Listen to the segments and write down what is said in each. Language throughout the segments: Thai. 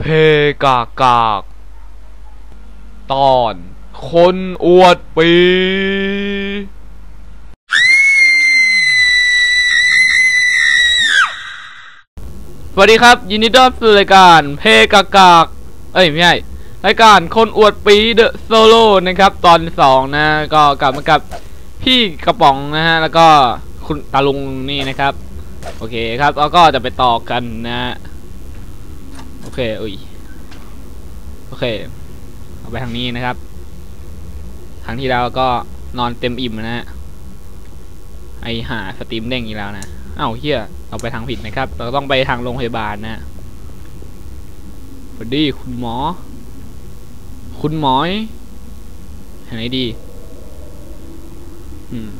เพกากากตอน คนอวดปี สวัสดีครับ ยินดีต้อนรับสู่รายการเพกากาก เอ้ย ไม่ใช่ รายการคนอวดปีเดอะโซโล่นะครับ ตอนสองนะ ก็กลับมากับพี่กระป๋องนะฮะ แล้วก็คุณตาลุงนี่นะครับ โอเคครับ แล้วก็จะไปต่อกันนะ โอเคอุ้ยโอเค เอาไปทางนี้นะครับครั้งที่แล้วก็นอนเต็มอิ่มนะฮะไอหาสตรีมเด้งอีกแล้วนะเอ้าเฮียเราไปทางผิดนะครับ เราต้องไปทางโรงพยาบาลนะสวัสดีคุณหมอ คุณหมอยทางไหนดี อืม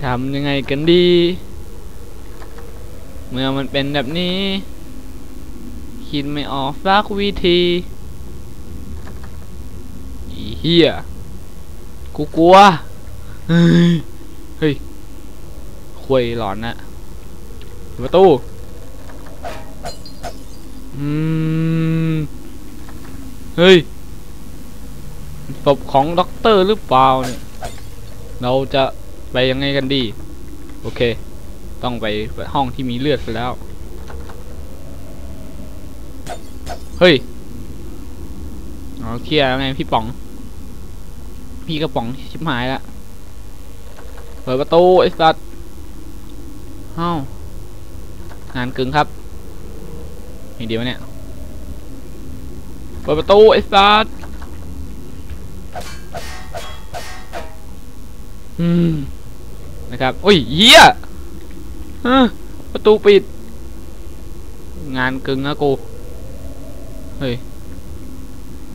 ทำยังไงกันดี เมื่อมันเป็นแบบนี้ คิดไม่ออกสักวิธีอีเหี้ยกูกลัว เฮ้ยคุยหลอนนะประตูอืม เฮ้ยศพของด็อกเตอร์หรือเปล่าเนี่ย เราจะไปยังไงกันดี โอเค ต้องไปห้องที่มีเลือดซะแล้ว เฮ้ยอ๋อเคลียร์ไงพี่ป๋อง พี่กระป๋องชิบหายละเปิดประตูไอ้สัตว์เฮ้างานกึ่งครับมีเดียวะเนี่ยเปิดประตูไอ้สัตว์อืมนะครับโอ้ยเหี้ยประตูปิด งานกึ่งนะกู เฮ้ย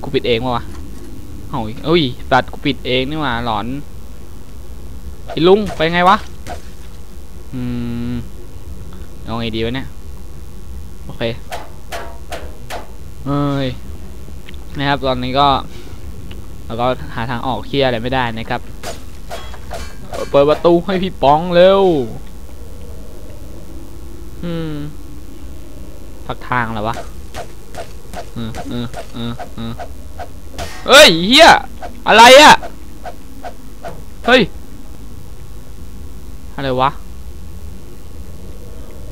กูปิดเองวะวะเฮ้ยเอ้ยสัตว์กูปิดเองนี่หว่าหลอนไอ้ลุง ไปไงวะ อืมเอาไงดีวะเนี่ย โอเคเอ้ย นะครับ ตอนนี้ก็เราก็หาทางออกเคลียร์อะไรไม่ได้นะครับ เปิดประตูให้พี่ป๋องเร็ว อืมพักทางแล้ววะ เฮ้ยเฮียอะไรอะเฮ้ย อะไรวะ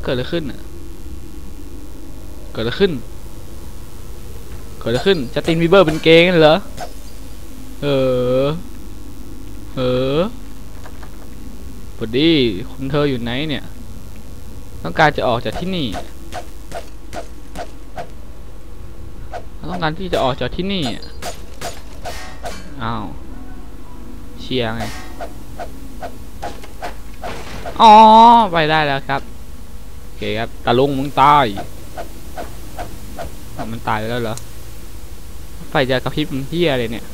เกิดอะไรขึ้นเกิดอะไรขึ้น เกิดอะไรขึ้นจัสตินบีเบอร์เป็นเกย์กันเหรอ เออ เออพอดีคุณเธออยู่ไหนเนี่ย ต้องการจะออกจากที่นี่ ต้องการที่จะออกจากที่นี่ อ้าว เชียร์ไง อ๋อ ไปได้แล้วครับ โอเคครับตาลุงมึงตาย มันตายแล้วเหรอ ไฟจะกระพริบมันเฮียเลยเนี่ย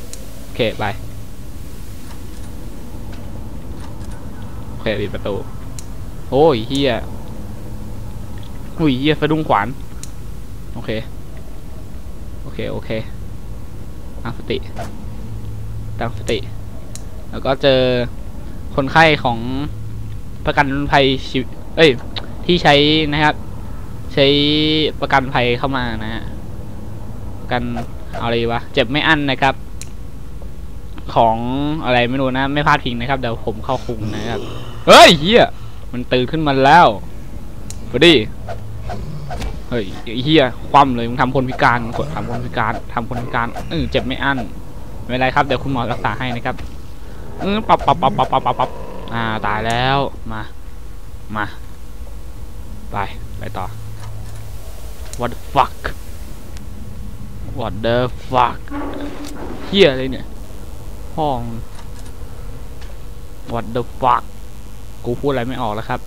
โอเค ไป โอเคปิดประตู โอ้ยเฮียอุ้ยเฮียสะดุ้งขวาน โอเค โอเค โอเคตั้งสติตั้งสติ แล้วก็เจอคนไข้ของประกันภัยชีวิตเอ้ย ที่ใช้นะครับ ใช้ประกันภัยเข้ามานะฮะประกันเอาอะไรวะ เจ็บไม่อั้นนะครับ ของอะไรไม่รู้นะ ไม่พลาดพิงนะครับ เดี๋ยวผมเข้าคุกนะครับ เฮ้ยเฮียมันตื่นขึ้นมาแล้วพอดี เฮ้ยไอ้เฮียคว่ำเลยมึงทำคนพิการกดทำคนพิการทำคนพิการเออเจ็บไม่อั้นไม่เป็นไรครับเดี๋ยวคุณหมอรักษาให้นะครับเออปับปับปับปับปับปับปับอ่าตายแล้วมามาไปไปต่อ what the fuck what the fuck เฮียอะไรเนี่ยห้อง what the fuck กูพูดอะไรไม่ออกแล้วครับ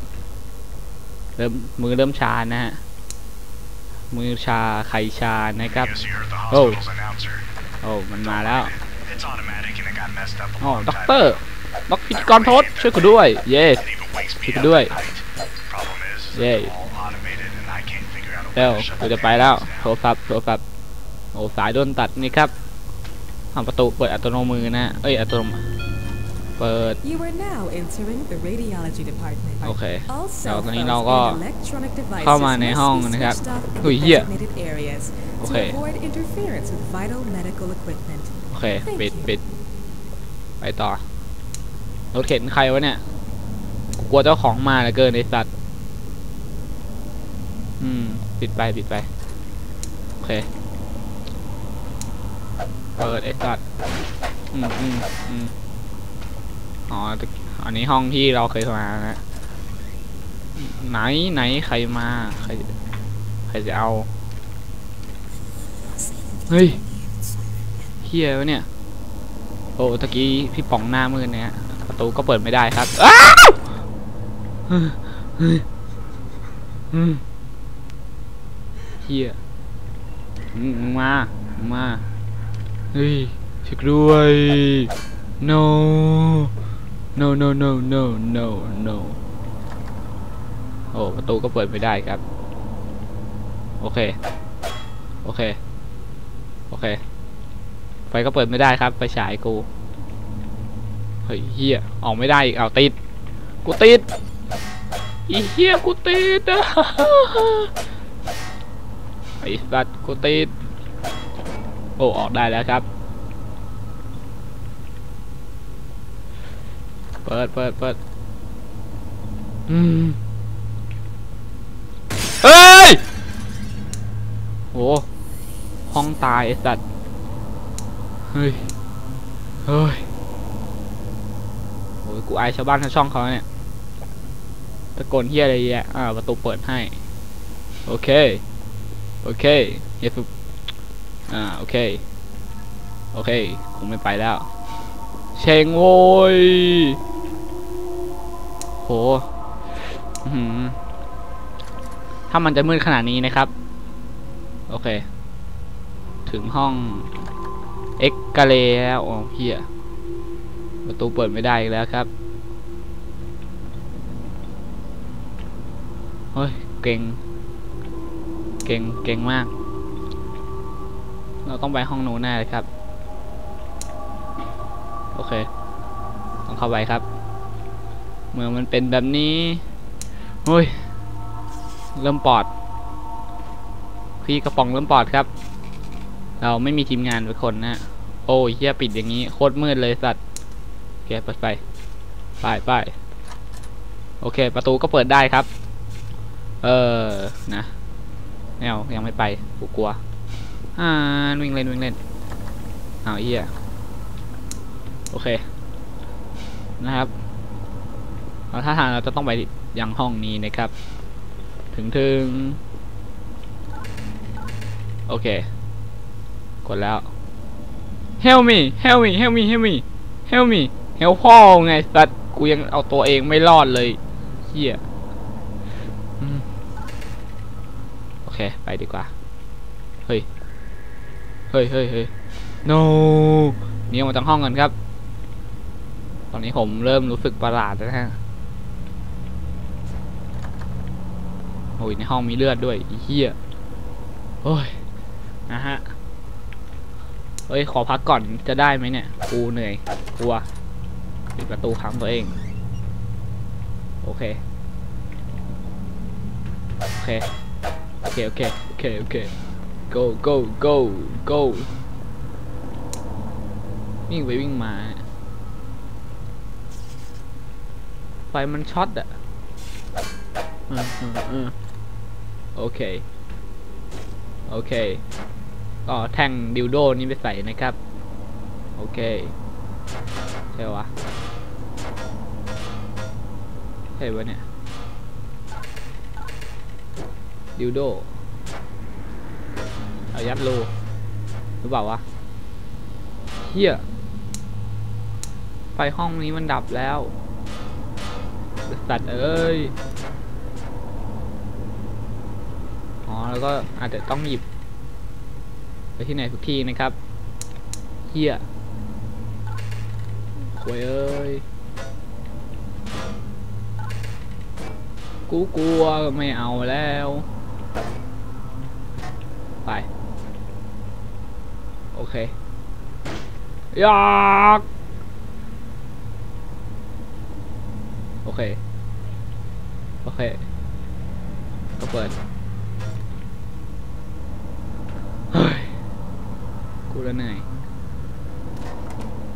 เริ่มมือเริ่มชานะฮะ มือชาไข่ชานะครับ Yes, you're the Oh. hospital's announcer. โอ้มันมาแล้ว It's automatic and it got messed up a อ๋อ long ด็อก time เตอร์ด็อกพิธีกรโทษช่วยกูด้วย เยส It even wakes me You can up do at it. night. Problem is, Yeah. it's all automated and I can't figure out a เร็ว way to shut กู the จะไป damn แล้ว things โท down. รศัพท์โทรศัพท์โอ้สายโดนตัดนี่ครับทำประตูเปิดอัตโนมือนะเอ้ยอัตโนมัติ เปิด You are now entering the radiology department. โอเค All แล้ว cell ตอนนี้ phones เราก็ and electronic devices เข้ามาใน must ห้อง be นะครับ switched off in อุ้ยเหี้ย designated areas. โอ to เค avoid interference with vital medical equipment. โอเคปิดปิดไปต่อรถเข็นใครวะเนี่ยกูกลัวเจ้าของมาเหลือเกินไอสัตว์อืมปิดไปปิดไปโอเคเปิดไอสัตว์อืมอืมอืม อ๋อตอันนี้ห้องที่เราเคยมานะไหนไหนใครมา ใครใครจะเอา เฮ้ยเฮียวะเนี่ย โอ้ตะกี้พี่ป๋องหน้ามืดเนี่ยประตูก็เปิดไม่ได้ครับอ้าวเฮียมามึงมาเฮ้ยช่วยด้วย no no no no no no no โอ้ประตูก็เปิดไม่ได้ครับ โอเค โอเค โอเค ไฟก็เปิดไม่ได้ครับไปฉายกู เฮ้ยเฮียออกไม่ได้อีกเอาติด กูติด อีเฮียกูติดอะไอ้สัตว์กูติด โอ้ ออกได้แล้วครับ เปิดเปิดเปิดอืมเฮ้ยโหห้องตายไอ้สัตว์เฮ้ยเฮ้ยโอ้ยกูอายชาวบ้านชาวช่องเขาเนี่ยตะโกนเฮียอะไรแยะอ่าประตูเปิดให้ โอเค โอเคเฮียฟุกอ่าโอเค โอเค คงไม่ไปแล้ว เชงโว้ย โหอื้อหือถ้ามันจะมืดขนาดนี้นะครับ โอเค ถึงห้องเอ็กกาเลแล้วโอ้เฮียประตูเปิดไม่ได้อีกแล้วครับเฮ้ย เก่ง เก่ง เก่งมาก เราต้องไปห้องนู้นแน่เลยครับ โอเค ต้องเข้าไปครับ เมื่อมันเป็นแบบนี้เฮ้ยเริ่มปอด พี่กระป๋องเริ่มปอดครับ เราไม่มีทีมงานเป็นคนนะโอ้ยเฮียปิดอย่างนี้โคตรมืดเลยสัตว์โอเคเปิดไฟไปไปโอเค ประตูก็เปิดได้ครับ เออนะแนวยังไม่ไปกูกลัวอ่าวิ่งเล่นวิ่งเล่นเอาเฮียโอเคนะครับ เราถ้าทางเราจะต้องไปยังห้องนี้นะครับ ถึงถึง โอเค กดแล้ว help me help me help me help me help me help พ่อไงสัตว์กูยังเอาตัวเองไม่รอดเลยเฮียโอเค ไปดีกว่า เฮ้ย เฮ้ยเฮ้ยเฮ้ย no นี่ออกมาจากห้องกันครับ ตอนนี้ผมเริ่มรู้สึกประหลาดแล้วนะฮะ โอ้ยในห้องมีเลือดด้วยอ้เหี้ยโอ้ยนะฮะเฮ้ยขอพักก่อนจะได้ไหมเนี่ยกูเหนื่อยกลัวปิดประตูขังตัวเอง โอเค โอเค โอเค โอเค โอเค โอเค go go go go วิ่งไปวิ่งมา ไฟมันช็อตอะออเออเออ โอเค โอเคก็แท่งดิวโดนี้ไปใส่นะครับ โอเค ใช่วะใช่วะเนี่ย ดิวโด เอายัดรูหรือเปล่าวะเฮียไฟห้องนี้มันดับแล้วสัตว์เอ้ย อ๋อ แล้วก็อาจจะต้องหยิบ ไปที่ไหนทุกที่นะครับเฮียโวยเอ้ย กูกลัวไม่เอาแล้ว ไป โอเคยากโอเค โอเค ก็เปิด พูดแล้วเหนื่อย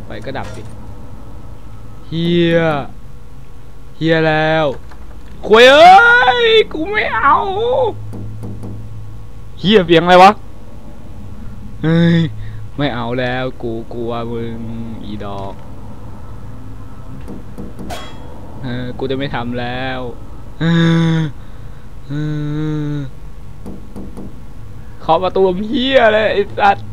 ไฟก็ดับสิเฮียเฮียแล้วคุยเอ้ยกูไม่เอาเฮียเสียงอะไรวะเฮ้ยไม่เอาแล้วกูกลัวมึงอีดอกเออกูจะไม่ทำแล้วเออเออขอประตูเฮียเลยไอ้สัตว์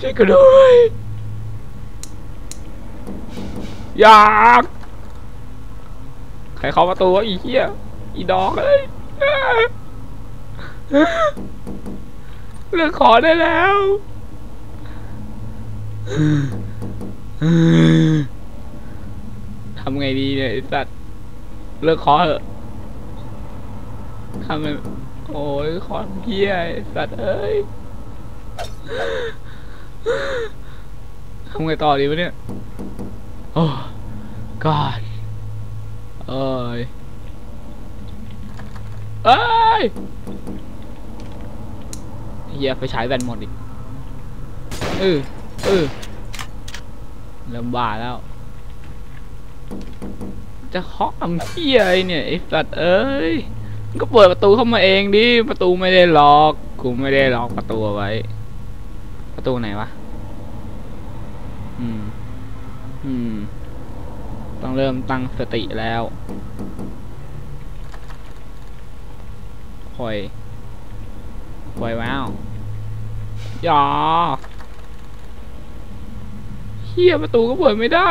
ช่วยกูด้วยอยากใครเคาะประตูวะอีเหี้ยอีดอกเอ้ยเลือกขอได้แล้วทำไงดีเนี่ยสัตว์เลิกขอเถอะทำไงโอ้ยขอเพี้ยสัตว์เอ้ย ทำไงต่อดีวะเนี่ย โอ้ God เอ้ยเอ้ยเฮียไปฉายแบนหมดอีกเออเออเริ่มบ้าแล้ว จะเคาะทำเฮียอะไรเนี่ยไอ้สัตว์เอ้ยก็เปิดประตูเข้ามาเองดิ ประตูไม่ได้ล็อก กูไม่ได้ล็อกประตูไว้ ประตูไหนวะ อืม อืม ต้องเริ่มตั้งสติแล้วคอยคอยว้าวอย่าเฮียประตูก็เปิดไม่ได้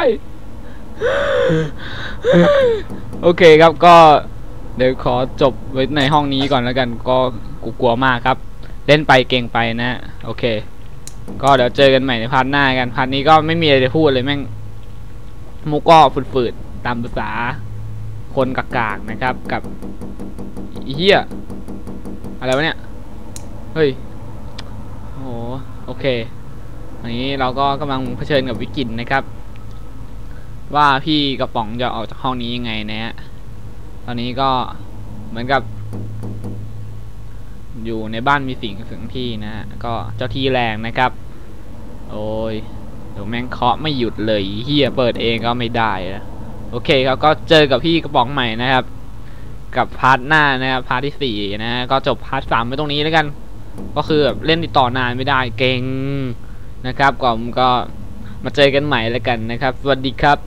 โอเคครับก็เดี๋ยวขอจบไว้ในห้องนี้ก่อนแล้วกัน ก็กูกลัวมากครับ เล่นไปเก่งไปนะ โอเค ก็เดี๋ยวเจอกันใหม่ในพาร์ทหน้ากันพาร์ทนี้ก็ไม่มีอะไรจะพูดเลยแม่งมุกก็ฝืดๆตามภาษาคนกากๆนะครับกับเหี้ยอะไรวะเนี่ยเฮ้ยโอ้โอเคอันนี้เราก็กำลังเผชิญกับวิกฤตนะครับ ว่าพี่กระป๋องจะออกจากห้องนี้ยังไงนะฮะตอนนี้ก็เหมือนกับ อยู่ในบ้านมีสิ่งถึงที่นะฮะก็เจ้าที่แรงนะครับ โอ้ยเดี๋ยวแม่งเคาะไม่หยุดเลยเฮียเปิดเองก็ไม่ได้นะโอเคครับก็เจอกับพี่กระป๋องใหม่นะครับ กับพาร์ทหน้านะครับพาร์ทที่สี่นะ ก็จบพาร์ทสามไปตรงนี้แล้วกัน ก็คือแบบเล่นติดต่อนานไม่ได้เก่งนะครับก่อนก็มาเจอกันใหม่แล้วกันนะครับ สวัสดีครับ